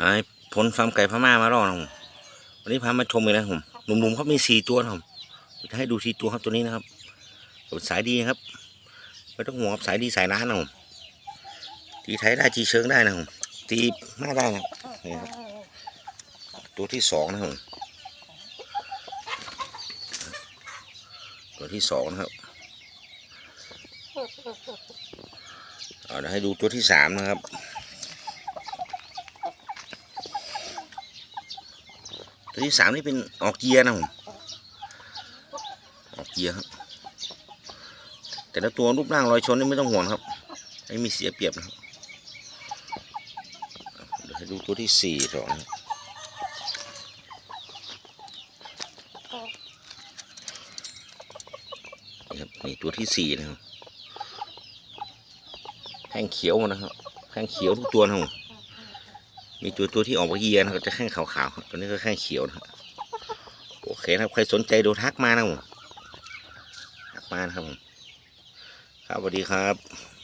ไอ้ผลฟาร์มไก่พม่ามาล่อนะผมวันนี้พามาชมเลยนะผมหนุ่มๆเขามีสี่ตัวนะผมจะให้ดูสี่ตัวครับตัวนี้นะครับสายดีครับไม่ต้องห่วงครับสายดีสายน้านนะผมตีไทยได้จีเชิงได้นะผมตีหน้าได้นะนี่ครับตัวที่สองนะผมตัวที่สองนะครับเอาเดี๋ยวให้ดูตัวที่สามนะครับ ตัวที่สามนี่เป็นออกเกียร์นะผมออกเกียร์ครับ แต่ละตัวรูปร่างรอยชนนี่ไม่ต้องห่วงครับไม่มีเสียเปรียบนะครับเดี๋ยวให้ดูตัวที่สี่ต่อนะครับนี่ตัวที่สี่นะครับแข้งเขียวนะครับแข้งเขียวทุกตัวนะครับ มีตัวตัวที่ออกมาเยียนะครับจะแข้งขาวๆตัวนี้ก็แข้งเขียวนะครับโอเคครับใครสนใจโดนทักมานะผมทักมานะครับผมครับสวัสดีครับ